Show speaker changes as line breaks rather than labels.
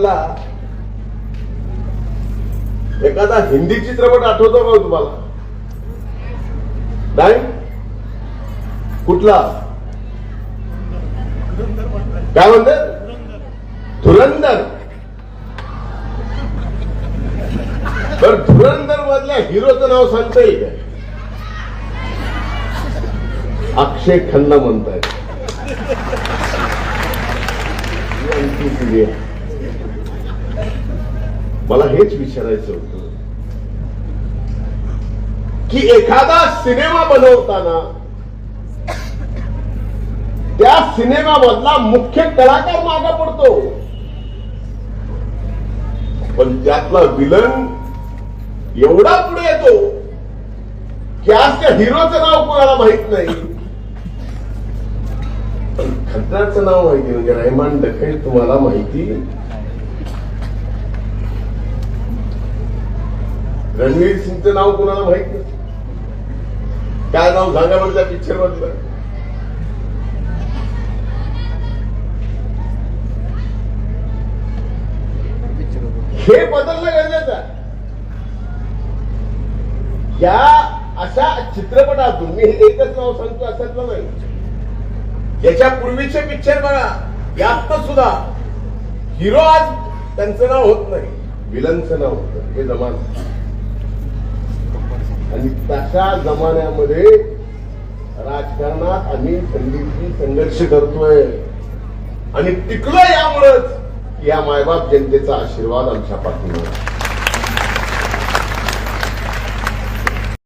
मधला एखादा हिंदी चित्रपट आठवतो का हो तुम्हाला? नाही? कुठला? काय म्हणते? धुरंधर. तर धुरंधर मधल्या हिरोचं नाव सांगता येईल अक्षय खन्ना म्हणताय आहे. मला हेच विचारायचं होतं. की एखादा सिनेमा बनवताना त्या सिनेमामधला मुख्य कलाकार मागा पडतो. पण त्यातला विलन एवढा पुढे येतो की आज त्या हिरोचं नाव कोणाला माहीत नाही. पण खतराचं नाव माहिती म्हणजे रहमान डखेल तुम्हाला माहिती? रणवीर सिंगचं नाव कोणाला माहीत नाही? काय नाव सांगा बरं त्या पिक्चर मधलं? हे बदलणं गरजेचं आहे. या अशा चित्रपटातून मी हे एकच नाव सांगतो असं नाही. याच्या पूर्वीचे पिक्चर बघा. यात सुद्धा हिरो आज त्यांचं नाव होत नाही. विलनचं नाव होतं हे जमान आणि तशा जमान्यामध्ये राजकारणात आम्ही संधीची संघर्ष करतोय. आणि टिकलो यामुळंच या मायबाप जनतेचा आशीर्वाद आमच्या पाठीवर